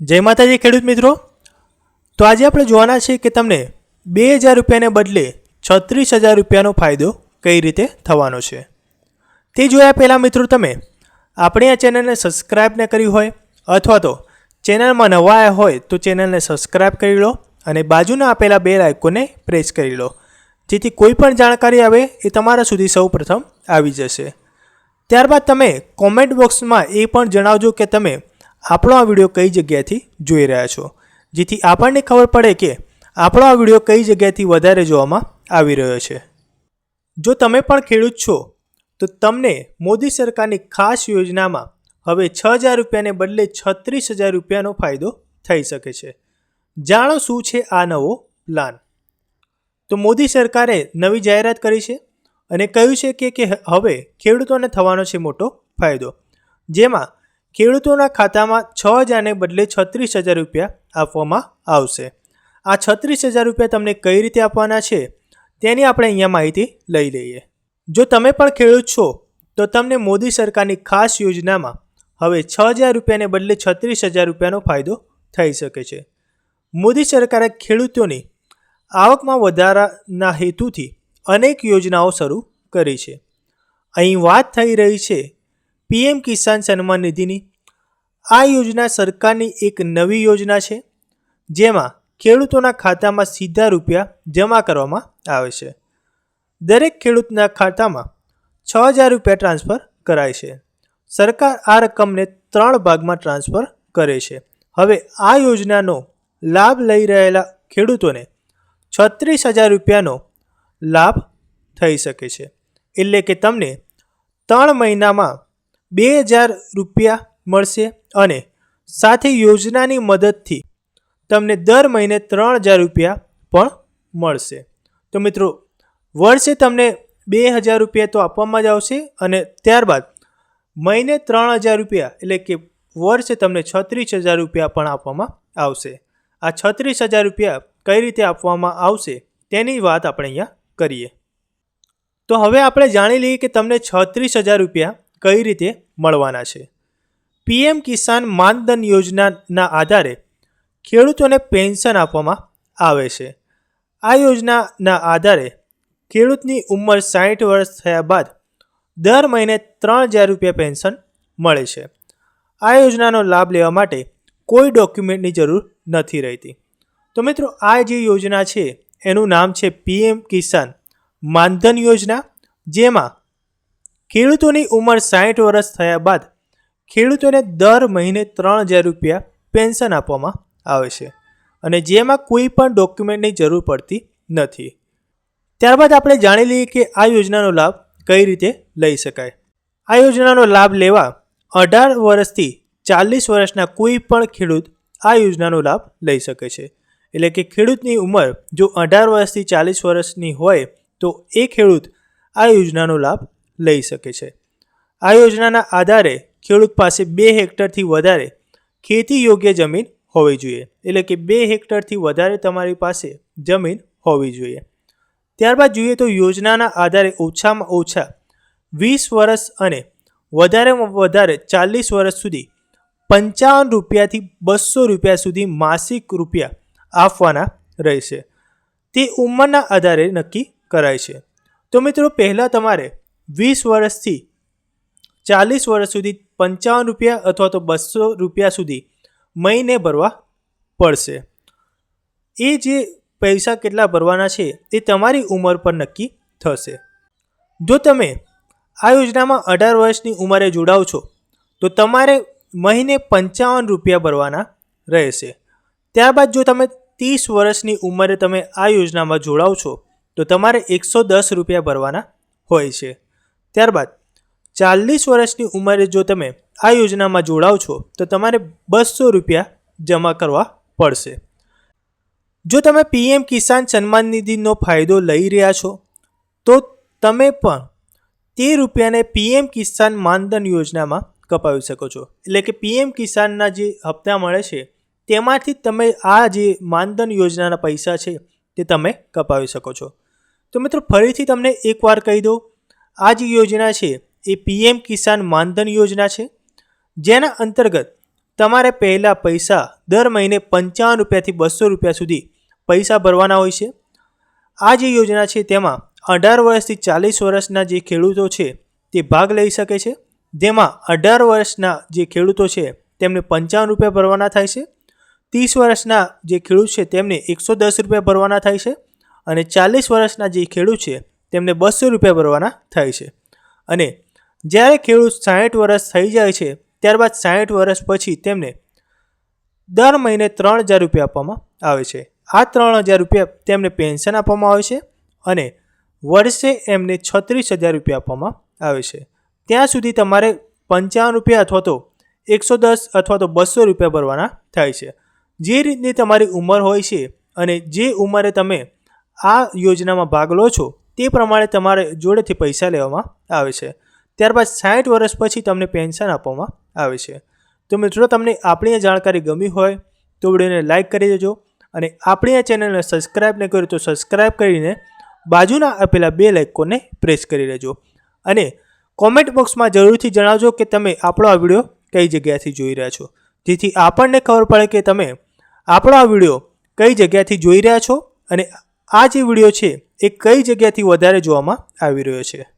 જય માતાજી ખેડૂત મિત્રો. તો આજે આપણે જોવાના છે કે તમને બે હજાર રૂપિયાને બદલે છત્રીસ હજાર રૂપિયાનો ફાયદો કઈ રીતે થવાનો છે. તે જોયા પહેલાં મિત્રો તમે આપણી આ ચેનલને સબસ્ક્રાઈબ ન કરી હોય અથવા તો ચેનલમાં નવા આવ્યા હોય તો ચેનલને સબસ્ક્રાઈબ કરી લો અને બાજુના આપેલા બે આઇકોને પ્રેસ કરી લો. જેથી કોઈ પણ જાણકારી આવે એ તમારા સુધી સૌ પ્રથમ આવી જશે. ત્યારબાદ તમે કોમેન્ટ બોક્સમાં એ પણ જણાવજો કે તમે આપણો આ વીડિયો કઈ જગ્યાએથી જોઈ રહ્યા છો? જેથી આપણને ખબર પડે કે આપણો આ વીડિયો કઈ જગ્યાએથી વધારે જોવામાં આવી રહ્યો છે. જો તમે પણ ખેડૂત છો, તો તમને મોદી સરકારની ખાસ યોજનામાં હવે છ હજાર રૂપિયાને બદલે છત્રીસ હજાર રૂપિયાનો ફાયદો થઈ શકે છે. જાણો શું છે આ નવો પ્લાન? તો મોદી સરકારે નવી જાહેરાત કરી છે અને કહ્યું છે કે હવે ખેડૂતોને થવાનો છે મોટો ફાયદો. જેમાં ખેડૂતોના ખાતામાં છ હજારને બદલે છત્રીસ હજાર રૂપિયા આપવામાં આવશે. આ છત્રીસ હજાર રૂપિયા તમને કઈ રીતે આપવાના છે, તેની આપણે અહીંયા માહિતી લઈ લઈએ. જો તમે પણ ખેડૂત છો, તો તમને મોદી સરકારની ખાસ યોજનામાં હવે છ હજાર રૂપિયાને બદલે છત્રીસ હજાર રૂપિયાનો ફાયદો થઈ શકે છે. મોદી સરકારે ખેડૂતોની આવકમાં વધારાના હેતુથી અનેક યોજનાઓ શરૂ કરી છે. અહીં વાત થઈ રહી છે પીએમ કિસાન સન્માન નિધિની આ યોજના સરકારની એક નવી યોજના છે, જેમાં ખેડૂતોના ખાતામાં સીધા રૂપિયા જમા કરવામાં આવે છે. દરેક ખેડૂતના ખાતામાં છ હજાર રૂપિયા ટ્રાન્સફર કરાય છે. સરકાર આ રકમને ત્રણ ભાગમાં ટ્રાન્સફર કરે છે. હવે આ યોજનાનો લાભ લઈ રહેલા ખેડૂતોને છત્રીસ હજાર રૂપિયાનો લાભ થઈ શકે છે. એટલે કે તમને ત્રણ મહિનામાં બે હજાર રૂપિયા મળશે અને સાથે યોજનાની મદદથી તમને દર મહિને ત્રણ હજાર રૂપિયા પણ મળશે. તો મિત્રો, વર્ષે તમને બે હજાર રૂપિયા તો આપવામાં જ આવશે અને ત્યારબાદ મહિને ત્રણ હજાર રૂપિયા એટલે કે વર્ષે તમને છત્રીસ હજાર રૂપિયા પણ આપવામાં આવશે. આ છત્રીસ હજાર રૂપિયા કઈ રીતે આપવામાં આવશે તેની વાત આપણે અહીંયા કરીએ. તો હવે આપણે જાણી લઈએ કે તમને છત્રીસ હજાર રૂપિયા કઈ રીતે મળવાના છે? પીએમ કિસાન માનધન યોજનાના આધારે ખેડૂતોને પેન્શન આપવામાં આવે છે. આ યોજનાના આધારે ખેડૂતની ઉંમર સાઠ વર્ષ થયા બાદ દર મહિને ત્રણ હજાર રૂપિયા પેન્શન મળે છે. આ યોજનાનો લાભ લેવા માટે કોઈ ડોક્યુમેન્ટની જરૂર નથી રહેતી. તો મિત્રો, આ જે યોજના છે, એનું નામ છે પીએમ કિસાન માનધન યોજના, જેમાં ખેડૂતોની ઉંમર સાઠ વર્ષ થયા બાદ ખેડૂતોને દર મહિને ત્રણ હજાર રૂપિયા પેન્શન આપવામાં આવે છે અને જેમાં કોઈ પણ ડોક્યુમેન્ટની જરૂર પડતી નથી. ત્યારબાદ આપણે જાણી લઈએ કે આ યોજનાનો લાભ કઈ રીતે લઈ શકાય. આ યોજનાનો લાભ લેવા અઢાર વર્ષથી ચાલીસ વર્ષના કોઈ પણ ખેડૂત આ યોજનાનો લાભ લઈ શકે છે. એટલે કે ખેડૂતની ઉંમર જો અઢાર વર્ષથી ચાલીસ વર્ષની હોય તો એ ખેડૂત આ યોજનાનો લાભ લઈ શકે છે. આ યોજનાના આધારે ખેડૂત પાસે બે હેક્ટરથી વધારે ખેતી યોગ્ય જમીન હોવી જોઈએ. એટલે કે બે હેક્ટરથી વધારે તમારી પાસે જમીન હોવી જોઈએ. ત્યારબાદ જોઈએ તો યોજનાના આધારે ઓછામાં ઓછા વીસ વર્ષ અને વધારેમાં વધારે ચાલીસ વર્ષ સુધી પંચાવન રૂપિયાથી બસો રૂપિયા સુધી માસિક રૂપિયા આપવાના રહેશે. તે ઉંમરના આધારે નક્કી કરાય છે. તો મિત્રો, પહેલાં તમારે વીસ વર્ષથી ચાલીસ વર્ષ સુધી પંચાવન રૂપિયા અથવા તો બસો રૂપિયા સુધી મહિને ભરવા પડશે. એ જે પૈસા કેટલા ભરવાના છે એ તમારી ઉંમર પર નક્કી થશે. જો તમે આ યોજનામાં અઢાર વર્ષની ઉંમરે જોડાવ છો, તો તમારે મહિને પંચાવન રૂપિયા ભરવાના રહેશે. ત્યારબાદ જો તમે ત્રીસ વર્ષની ઉંમરે તમે આ યોજનામાં જોડાવ છો, તો તમારે એકસો દસ રૂપિયા ભરવાના હોય છે. ત્યારબાદ, ચાલીસ વર્ષની ઉંમરે જો તમે આ યોજનામાં જોડાવ છો, તો તમારે બસો રૂપિયા જમા કરવા પડશે. જો તમે પીએમ કિસાન સન્માન નિધિનો ફાયદો લઈ રહ્યા છો, તો તમે પણ તે રૂપિયાને પીએમ કિસાન માનધન યોજનામાં કપાવી શકો છો. એટલે કે પીએમ કિસાનના જે હપ્તા મળે છે, તેમાંથી તમે આ જે માનધન યોજનાના પૈસા છે, તે તમે કપાવી શકો છો. તો મિત્રો, ફરીથી તમને એકવાર કહી દઉં આ જે યોજના છે, એ પીએમ કિસાન માનધન યોજના છે. જેના અંતર્ગત તમારે પહેલાં પૈસા દર મહિને પંચાવન રૂપિયાથી બસો રૂપિયા સુધી પૈસા ભરવાના હોય છે. આ જે યોજના છે, તેમાં અઢાર વર્ષથી ચાલીસ વર્ષના જે ખેડૂતો છે, તે ભાગ લઈ શકે છે. જેમાં અઢાર વર્ષના જે ખેડૂતો છે, તેમને પંચાવન રૂપિયા ભરવાના થાય છે. ત્રીસ વર્ષના જે ખેડૂત છે, તેમને એકસો દસ રૂપિયા ભરવાના થાય છે. અને ચાલીસ વર્ષના જે ખેડૂત છે તેમને બસો રૂપિયા ભરવાના થાય છે. અને જ્યારે ખેડૂત સાઠ વર્ષ થઈ જાય છે, ત્યારબાદ સાઠ વર્ષ પછી તેમને દર મહિને ત્રણ હજાર રૂપિયા આપવામાં આવે છે. આ ત્રણ હજાર રૂપિયા તેમને પેન્શન આપવામાં આવે છે અને વર્ષે એમને છત્રીસ હજાર રૂપિયા આપવામાં આવે છે. ત્યાં સુધી તમારે પંચાવન રૂપિયા અથવા તો એકસો દસ અથવા તો બસો રૂપિયા ભરવાના થાય છે. જે રીતની તમારી ઉંમર હોય છે અને જે ઉંમરે તમે આ યોજનામાં ભાગ લો છો તે પ્રમાણે તમારે જોડેથી પૈસા લેવામાં આવે છે. ત્યારબાદ સાઠ વર્ષ પછી તમને પેન્શન આપવામાં આવે છે. તો મિત્રો, તમને આપણી આ જાણકારી ગમી હોય તો વિડીયોને લાઇક કરી દેજો અને આપણી આ ચેનલને સબસ્ક્રાઇબ ન કર્યું તો સબસ્ક્રાઇબ કરીને બાજુના આપેલા બે લાઇકોને પ્રેસ કરી લેજો. અને કોમેન્ટ બોક્સમાં જરૂરથી જણાવજો કે તમે આપણો આ વીડિયો કઈ જગ્યાથી જોઈ રહ્યા છો. જેથી આપણને ખબર પડે કે તમે આપણો આ વીડિયો કઈ જગ્યાથી જોઈ રહ્યા છો અને આ જે વીડિયો છે એ કઈ જગ્યાથી વધારે જોવામાં આવી રહ્યો છે?